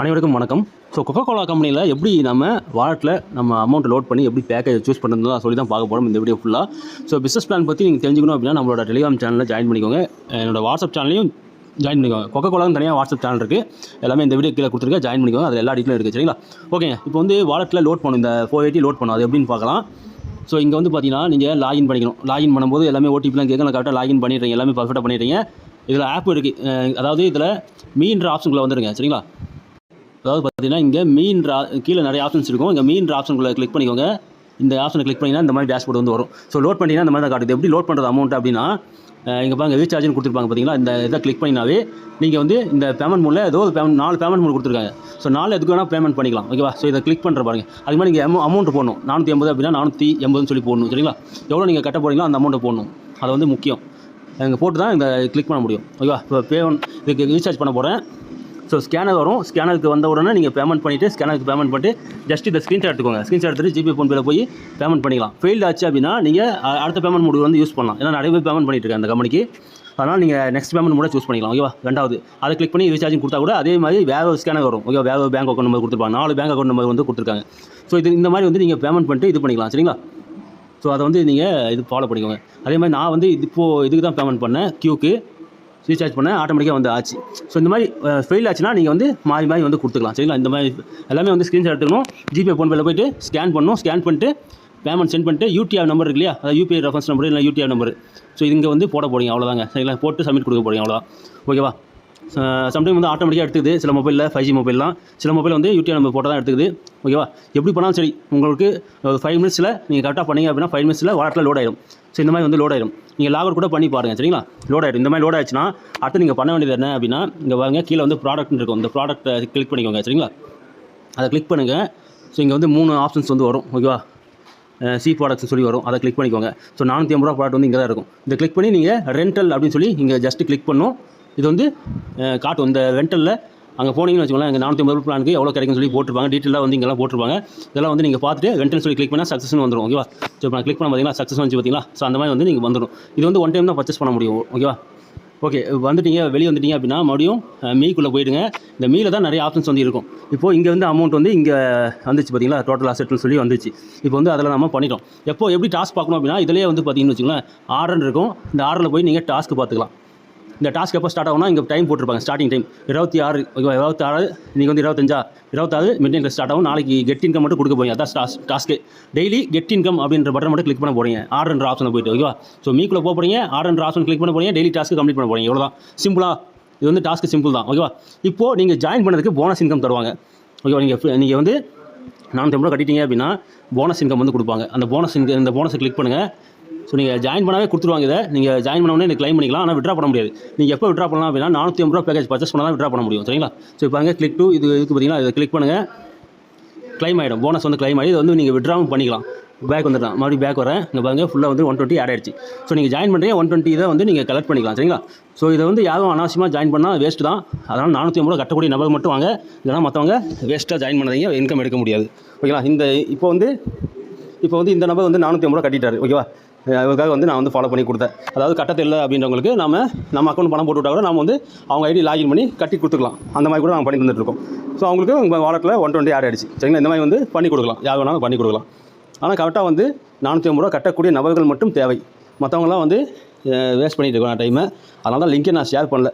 அனைவருக்கும் வணக்கம். So Coca Cola கம்பெனியில் எப்படி நம்ம வாலெட்டில் நம்ம அமௌண்ட் லோட் பண்ணி எப்படி பேக்கேஜ் சூஸ் பண்ணுறதுலாம் சொல்லி தான் பார்க்க போகிறோம் இந்த வீடியோ ஃபுல்லாக ஸோ பிஸ்னஸ் பிளான் பற்றி நீங்கள் தெரிஞ்சுக்கணும் அப்படின்னா நம்மளோட டெலிகிராம் சேனலில் ஜாயின் பண்ணிக்கோங்க. என்னோட வாட்ஸ்அப் சேனலையும் ஜாயின் பண்ணிக்கோங்க. கொக்கோ கோலான்னு தனியாக வாட்ஸ்அப் சேனல் இருக்குது எல்லாமே இந்த வீடியோ கீழே கொடுத்துருக்கேன் ஜாயின் பண்ணிக்கோங்க. அதில் எல்லா டீட்டெயிலும் இருக்குது சரிங்களா? ஓகேங்க இப்போ வந்து வாலெட்டில் லோட் பண்ணும். இந்த ஃபோர் எயிட்டி லோட் பண்ணும். அது எப்படின்னு பார்க்கலாம். ஸோ இங்கே வந்து பார்த்தீங்கன்னா நீங்கள் லாகின் பண்ணிக்கணும். லாகின் பண்ணும்போது எல்லாமே ஓடிபிலாம் கேட்கலாம். கரெக்டாக லாகின் பண்ணிடுறீங்க. எல்லாமே பர்ஃபெக்டாக பண்ணிடுறீங்க. இதில் ஆப் இருக்குது அதாவது இதில் மீன்ற ஆப்ஷனுக்குள்ளே வந்துடுங்க. சரிங்களா? அதாவது பார்த்தீங்கன்னா இங்கே மீன் கீழே நிறைய ஆப்ஷன்ஸ் இருக்கும். இங்கே மீன் ஆப்ஷனுக்குள்ளே கிளிக் பண்ணிக்கோங்க. இந்த ஆப்ஷனை கிளிக் பண்ணிங்கன்னா இந்த மாதிரி டேஷ்போர்ட் வந்து வரும். ஸோ லோட் பண்ணிங்கன்னா இந்த மாதிரி தான் காட்டுது. எப்படி லோட் பண்ணுறது அமௌண்ட் அப்படின்னா இங்கே பாருங்க ரீசார்ஜ்னு கொடுத்துருப்பாங்க பார்த்தீங்களா? இந்த இதை கிளிக் பண்ணினாவே நீங்கள் வந்து இந்த பேமெண்ட் மூலில் ஏதோ ஒரு பேமெண்ட் நாலு பேமெண்ட் மூணு கொடுத்துருக்காங்க. ஸோ நாலு எதுக்கு வேணால் பேமெண்ட் பண்ணிக்கலாம். ஓகேவா ஸோ இதை கிளிக் பண்ணுற பாருங்க. அது மாதிரி நீங்கள் அமௌண்ட் போடணும். நானூற்றி எண்பது அப்படின்னா நானூற்றி எண்பதுன்னு சொல்லி போடணும். சரிங்களா? எவ்வளோ நீங்கள் கட்ட போகிறீங்களோ அந்த அமௌண்ட்டை போடணும். அது வந்து முக்கியம். இங்கே போட்டு தான் இந்த கிளிக் பண்ண முடியும். ஓகேவா இப்போ பே இதுக்கு ரீசார்ஜ் பண்ண போகிறேன் ஸோ ஸ்கேனர் வரும். ஸ்கேனருக்கு வந்த உடனே நீங்கள் பேமெண்ட் பண்ணிவிட்டு ஸ்கேனருக்கு பேமெண்ட் பண்ணிட்டு ஜஸ்ட் இந்த ஸ்க்ரீன்ஷாட் எடுத்துக்கோங்க. ஸ்க்ரீன்ஷாட் எடுத்துட்டு ஜிபே ஃபோன்பேல போய் பேமெண்ட் பண்ணிக்கலாம். ஃபெயில் ஆச்சு அப்படின்னா நீங்கள் அடுத்த பேமெண்ட் முடிவு வந்து யூஸ் பண்ணலாம். ஏன்னா நிறைய பேர் பேமெண்ட் பண்ணிட்டு இருக்காங்க அந்த கம்பெனிக்கு அதனால் நீங்கள் நெக்ஸ்ட் பேமெண்ட் மூட சூஸ் பண்ணிக்கலாம். ஓகேவா ரெண்டாவது. அதை கிளிக் பண்ணி ரீசார்ஜிங் கொடுத்தா கூட அதே மாதிரி வேறு ஒரு ஸ்கேனர் வரும். ஓகே வேறு ஒரு பேங்க் அக்கௌண்ட் நம்பர் கொடுத்துருப்பாங்க. நாலு பேங்க் அக்கௌண்ட் நம்பர் வந்து கொடுத்துருக்காங்க. ஸோ இது இந்த மாதிரி வந்து நீங்கள் பேமெண்ட் பண்ணிட்டு இது பண்ணிக்கலாம். சரிங்களா? ஸோ அதை வந்து நீங்கள் இது ஃபாலோ பண்ணிக்கோங்க. அதே மாதிரி நான் வந்து இது இப்போது இதுக்கு தான் பேமெண்ட் பண்ணேன். க்யூக்கு ரீசார்ஜ் பண்ண ஆட்டோமேட்டிக்காக வந்து ஆச்சு. ஸோ இந்த மாதிரி ஃபெயில் ஆச்சுன்னா நீங்கள் வந்து மாறி மாறி வந்து கொடுத்துக்கலாம். சரிங்களா? இந்த மாதிரி எல்லாமே வந்து ஸ்க்ரீன்ஷாட் எடுத்துக்கணும். ஜிபே ஃபோன்பேல போய்ட்டு ஸ்கேன் பண்ணணும். ஸ்கேன் பண்ணிட்டு பேமெண்ட் சென்ட் பண்ணிட்டு யூடிஆர் நம்பர் இருக்கு இல்லையா? அதாவது யூபிஐ ரெஃபரன்ஸ் நம்பர் இல்லை யூடிஐ நம்பர் ஸோ இங்கே வந்து போட போகிறீங்க அவ்வளோதாங்க சரிங்களா? போட்டு சப்மிட் கொடுக்க போகிறீங்க அவ்வளோதான் ஓகேவா சம்டைம் வந்து ஆட்டோமேட்டிக்காக எடுத்துக்குது. சில மொபைலில் ஃபைவ் ஜி மொபைல்லாம் சில மொபைல் வந்து யூடியூப் நம்ம போட்டால் தான் எடுத்துக்குது. ஓகேவா எப்படி பண்ணாலும் சரி உங்களுக்கு ஒரு ஃபைவ் மினிட்ஸில் நீங்கள் கரெக்டாக பண்ணீங்க அப்படின்னா ஃபைவ் மினிட்ஸில் வாட்டில் லோட் ஆயிடும் ஸோ இந்த மாதிரி வந்து லோட் ஆயிடும் நீங்கள் லாகர் கூட பண்ணி பாருங்கள் சரிங்களா? லோட் ஆயிடும் இந்த மாதிரி லோட் ஆயிடுச்சுன்னா அடுத்து நீங்கள் பண்ண வேண்டியது என்ன அப்படின்னா இங்கே பாருங்க கீழே வந்து ப்ராடக்ட்னு இருக்கும். இந்த ப்ராடக்ட்டை கிளிக் பண்ணிக்கோங்க சரிங்களா? அதை கிளிக் பண்ணுங்கள் ஸோ இங்கே வந்து மூணு ஆப்ஷன்ஸ் வந்து வரும். ஓகேவா சி ப்ராடக்ட்ஸ் சொல்லி வரும். அதை கிளிக் பண்ணிக்கோங்க. ஸோ நானூற்றி ஐம்பது ரூபா ப்ராடக்ட் வந்து இங்கே தான் இருக்கும். இதை கிளிக் பண்ணி நீங்கள் ரெண்டல் அப்படின்னு சொல்லி இங்கே ஜஸ்ட்டு கிளிக் பண்ணும். இது வந்து காட்டும் இந்த ரெண்டலில் அங்கே போனீங்கன்னு வச்சுக்கோங்களேன் இங்கே நானூற்றி ஐம்பது பிளானுக்கு எவ்வளோ கிடைக்கும்னு சொல்லி போட்டிருப்பாங்க. டீட்டெயிலாக வந்து இங்கெல்லாம் போட்டிருப்பாங்க. இதெல்லாம் வந்து நீங்கள் பார்த்துட்டு ரெண்டல் சொல்லி கிளிக் பண்ணால் சக்ஸஸ்னு வந்துடும் ஓகேவா ஸோ இப்போ நான் கிளிக் பண்ண பார்த்தீங்கன்னா சக்ஸஸ் வந்து பார்த்தீங்களா ஸோ அந்த மாதிரி வந்து நீங்கள் வந்துடும் இது வந்து ஒன் டைம் தான் பர்ச்சேஸ் பண்ண முடியும் ஓகேவா ஓகே வந்துட்டீங்க வெளியே வந்துட்டீங்க அப்படின்னா மறுபடியும் மீக்குள்ளே போயிடுங்க. இந்த மீல தான் நிறைய ஆப்ஷன்ஸ் வந்து இருக்கும். இப்போது இங்கே வந்து அமௌண்ட் வந்து இங்கே வந்துச்சு பார்த்தீங்களா டோட்டல் அசெட்னு சொல்லி வந்துச்சு. இப்போ வந்து அதில் நம்ம பண்ணிட்டோம். எப்போ எப்படி டாஸ்க் பார்க்கணும் அப்படின்னா இதிலே வந்து பார்த்தீங்கன்னு வச்சுக்கோங்களேன் ஆர்டர் இருக்கும். இந்த ஆர்டரில் போய் நீங்கள் டாஸ்க் பார்த்துக்கலாம். இந்த டாஸ்க் எப்போ ஸ்டார்ட் ஆகும்னா இங்கே டைம் போட்டிருப்பாங்க ஸ்டார்டிங் டைம் இருபத்தி ஆறு ஓகேவா இருபத்தி ஆறு நீங்கள் வந்து இருபத்தஞ்சா? இருபத்தாறு மிட்நைட்டில் ஸ்டார்ட் ஆகும். நாளைக்கு கெட் இன்கம் மட்டும் கொடுக்க போறீங்க. அதான் டாஸ் டாஸ்க்கு டெய்லி கெட் இன்கம் அப்படின்ற பட்டன் மட்டும் கிளிக் பண்ண போகிறீங்க ஆர்டர் ஆப்ஷனில் போயிட்டு ஓகேவா ஸோ மீக்குள்ள போக போகிறீங்க ஆர்டர் ஆப்ஷன் கிளிக் பண்ண போகிறீங்க டெய்லி டாஸ்க்கு கம்ப்ளீட் பண்ண போகிறீங்க இவ்வளோ தான் இது வந்து டாஸ்க்கு சிம்பிள் தான் ஓகேவா இப்போ நீங்கள் ஜாயின் பண்ணதுக்கு போனஸ் இன்கம் தருவாங்க. ஓகேவா நீங்கள் நீங்கள் வந்து நானூற்றி ஐம்பது கட்டிட்டீங்க அப்படின்னா போனஸ் இன்கம் வந்து கொடுப்பாங்க. அந்த போனஸ் இன்கம் இந்த போனஸை கிளிக் பண்ணுங்கள் ஸோ நீங்கள் ஜாயின் பண்ணாவே கொடுத்துருவாங்க இதை. நீங்கள் ஜாயின் பண்ண உடனே கிளைம் பண்ணிக்கலாம். ஆனால் விட்ரா பண்ண முடியாது. நீங்கள் எப்போ விட்ரா பண்ணலாம் அப்படின்னா நானூற்றி ஐம்பது ரூபா பேக்கேஜ் பர்ச்சேஸ் பண்ணால் தான் விட்ரா பண்ண முடியும். சரிங்களா? ஸோ இப்போ அங்கே கிளிக் டூ இது இதுக்கு பார்த்தீங்கன்னா இதை கிளிக் பண்ணுங்கள் கிளைம் ஆகிடும் போனஸ் வந்து கிளைம் ஆகி இது வந்து நீங்கள் விட்ராவும் பண்ணிக்கலாம். பேக் வந்துடலாம். மறுபடியும் பேக் வரேன். இங்கே பாருங்க ஃபுல்லாக வந்து ஒன் டுவெண்ட்டி ஆட் ஆயிடுச்சு. ஸோ நீங்கள் ஜாயின் பண்ணுறீங்க ஒன் டுவெண்ட்டி இதை வந்து நீங்கள் கலெக்ட் பண்ணிக்கலாம். சரிங்களா? ஸோ இதை வந்து யாரும் அனாவசியமாக ஜாயின் பண்ணால் வேஸ்ட் தான். அதனால் நானூற்றி ஐம்பது ரூபா கட்டக்கூடிய நபர் மட்டும் வாங்க. இல்லைனா மற்றவங்க வேஸ்ட்டாக ஜாயின் பண்ணாதீங்க. இன்கம் எடுக்க முடியாது. ஓகேங்களா? இந்த இப்போ வந்து இப்போ வந்து இந்த நபர் வந்து நானூற்றி ஐம்பது ரூபா கட்டிட்டாரு. ஓகேவா? அதுக்காக வந்து நான் வந்து ஃபாலோ பண்ணி கொடுத்தேன். அதாவது கட்ட இல்லை அப்படின்றவங்களுக்கு நம்ம நம்ம அக்கௌண்ட் பணம் போட்டு விட்டா கூட நம்ம வந்து அவங்க ஐடி லாகின் பண்ணி கட்டி கொடுத்துக்கலாம். அந்த மாதிரி கூட நாங்கள் பண்ணி தந்துட்டுருக்கோம் ஸோ அவங்களுக்கு உங்கள் வாலெட்டில் ஒன் டுவெண்ட்டி ஆட் ஆயிடுச்சு. சரிங்களா? இந்த மாதிரி வந்து பண்ணி கொடுக்கலாம். யார் வேணாலும் பண்ணி கொடுக்கலாம். ஆனால் கரெக்டாக வந்து நானூற்றி ஐம்பது ரூபா கட்டக்கூடிய நபர்கள் மட்டும் தேவை. மற்றவங்களாம் வந்து வேஸ்ட் பண்ணிட்டு இருக்கோம் டைமை அதனால தான் லிங்கை நான் ஷேர் பண்ணல.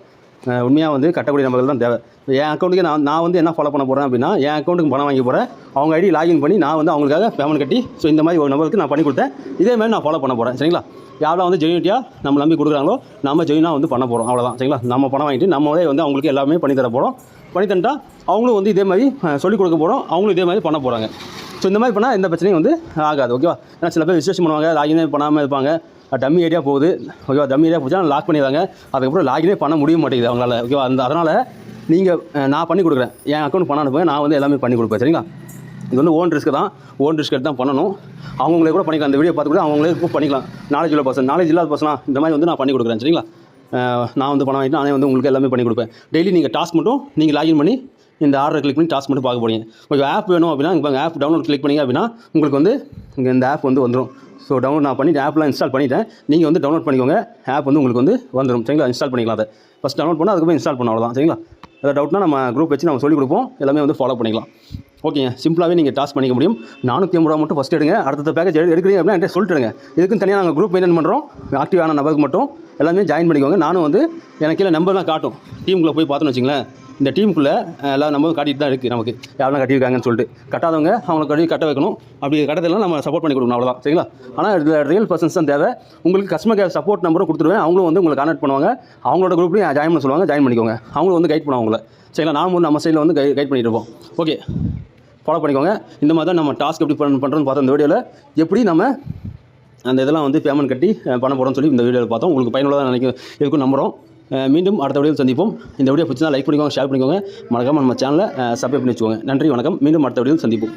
உண்மையாக வந்து கட்டக்கூடிய நபர்கள் தான் தேவை. என் அக்கௌண்ட்டுக்கு நான் நான் வந்து என்ன ஃபாலோ பண்ண போகிறேன் அப்படின்னா என் அக்கௌண்ட்டுக்கு பணம் வாங்கி போகிறேன் அவங்க ஐடி லாகின் பண்ணி நான் வந்து அவங்களுக்காக பேமெண்ட் கட்டி ஸோ இந்த மாதிரி ஒரு நம்பருக்கு நான் பண்ணி கொடுத்தேன். இதே மாதிரி நான் ஃபாலோ பண்ண போகிறேன் சரிங்களா? யாரெல்லாம் வந்து ஜெயினிட்டியாக நம்ம நம்பி கொடுக்குறாங்களோ நம்ம ஜெயினாக வந்து பண்ண போகிறோம் அவ்வளோதான் சரிங்களா? நம்ம பணம் வாங்கிட்டு நம்மளே வந்து அவங்களுக்கு எல்லாமே பண்ணி தர போகிறோம் பண்ணி தந்துட்டா அவங்களும் வந்து இதே மாதிரி சொல்லிக் கொடுக்க போகிறோம் அவங்களும் இதே மாதிரி பண்ண போகிறாங்க ஸோ இந்த மாதிரி பண்ணால் எந்த பிரச்சனையும் வந்து ஆகாது ஓகேவா ஏன்னா சில பேர் விசேஷம் பண்ணுவாங்க லாகினே பண்ணாமல் இருப்பாங்க. டம்மி ஏரியா போகுது ஓகேவா டம்மி ஏரியா போச்சுன்னா லாக் பண்ணிடுறாங்க. அதுக்கப்புறம் லாகினே பண்ண முடிய மாட்டேங்குது அவங்களால ஓகேவா அந்த அதனால் நீங்கள் நான் பண்ணி கொடுக்குறேன். என் அக்கௌண்ட் பண்ண அனுப்புங்க நான் வந்து எல்லாமே பண்ணி கொடுப்பேன் சரிங்களா? இது வந்து ஓன் ரிஸ்க் தான். ஓன் ரிஸ்க் எடுத்து தான் பண்ணணும். அவங்களே கூட பண்ணிக்கலாம். அந்த வீடியோ பார்த்து கூட அவங்களே கூட பண்ணிக்கலாம். நாலேஜ் உள்ள பர்சன் நாலேஜ் இல்லாத பர்சனா இந்த மாதிரி வந்து நான் பண்ணி கொடுக்குறேன் சரிங்களா? நான் வந்து பணம் வாங்கிட்டு நானே வந்து உங்களுக்கு எல்லாமே பண்ணி கொடுப்பேன். டெய்லி நீங்கள் டாஸ்க் மட்டும் நீங்கள் லாகின் பண்ணி இந்த ஆர்டர் கிளிக் பண்ணி டாஸ்க் மட்டும் பார்க்க போகிறீங்க உங்களுக்கு ஆப் வேணும் அப்படின்னா இப்போ ஆப் டவுன்லோட் கிளிக் பண்ணிங்க அப்படின்னா உங்களுக்கு வந்து இங்கே இந்த ஆப் வந்து வந்துடும் ஸோ டவுன்லோட் நான் பண்ணிவிட்டு ஆப்லாம் இன்ஸ்டால் பண்ணிவிட்டேன் நீங்கள் வந்து டவுன்லோட் பண்ணிக்கோங்க ஆப் வந்து உங்களுக்கு வந்து வந்துடும் சரிங்களா? இன்ஸ்டால் பண்ணிக்கலாம் அதை. ஃபஸ்ட் டவுன்லோட் பண்ணால் அதுக்கப்புறம் இன்ஸ்டால் பண்ண அவ்வளோதான் சரிங்களா? ஏதாவது டவுட்னா நம்ம குரூப் வச்சு நம்ம சொல்லிக் கொடுப்போம். எல்லாமே வந்து ஃபாலோ பண்ணிக்கலாம். ஓகேங்க சிம்பிளாகவே நீங்கள் டாஸ்க் பண்ணிக்க முடியும். நானூற்றி ஐம்பது ரூபா மட்டும் ஃபஸ்ட் எடுங்க. அடுத்த பேக்கேஜ் எடு எடுக்கிறீங்க அப்படின்னா என்கிட்ட சொல்லிட்டுருங்க. இதுக்குன்னு தனியாக நாங்கள் குரூப் மெயின்டைன் பண்ணுறோம் ஆக்டிவான நபருக்கு மட்டும். எல்லாமே ஜாயின் பண்ணிக்கோங்க. நானும் வந்து எனக்கு கீழே நம்பர்லாம் காட்டும். டீமுக்குள்ளே போய் பார்த்தோன்னு வச்சுங்களேன். இந்த டீமுக்குள்ளே எல்லாம் நம்ம காட்டிட்டு தான் இருக்குது நமக்கு. யாரெல்லாம் கட்டியிருக்காங்கன்னு சொல்லிட்டு. கட்டாதவங்க அவங்களை கட்டி கட்ட வைக்கணும். அப்படி கட்டதெல்லாம் நம்ம சப்போர்ட் பண்ணி கொடுக்கணும் அவ்வளோதான் சரிங்களா? ஆனால் இதில் ரியல் பர்சன்ஸ் தான் தேவை. உங்களுக்கு கஸ்டமர் கேர் சப்போர்ட் நம்பரும் கொடுத்துருவேன். அவங்களும் வந்து உங்களை கான்டாக்ட் பண்ணுவாங்க. அவங்களோட குரூப்லையும் ஜாயின் பண்ண சொல்லுவாங்க. ஜாயின் பண்ணிக்கோங்க. அவங்களும் வந்து கைட் பண்ணுவாங்க உங்களை. சரிங்களா? நாம வந்து நம்ம சைடில் வந்து கை கைட் பண்ணிட்டு இருப்போம். ஓகே ஃபாலோ பண்ணிக்கோங்க. இந்த மாதிரி தான் நம்ம டாஸ்க் எப்படி பண்ண பண்ணுறோன்னு பார்த்தோம் இந்த வீடியோவில் எப்படி நம்ம அந்த இதெல்லாம் வந்து பேமெண்ட் கட்டி பணம் போடணும்னு சொல்லி இந்த வீடியோவில் பார்த்தோம். உங்களுக்கு பயனுள்ளதாக நினைக்க இருக்கும் நம்புகிறோம் மீண்டும் அடுத்த வீடியோ சந்திப்போம். இந்த வீடியோ பிடிச்சா லைக் பண்ணிக்கோங்க ஷேர் பண்ணிக்கோங்க. மறக்காமல் நம்ம சேனலை சப்ஸ்கிரைப் பண்ணி வச்சுக்கோங்க. நன்றி வணக்கம். மீண்டும் அடுத்த வீடியோ சந்திப்போம்.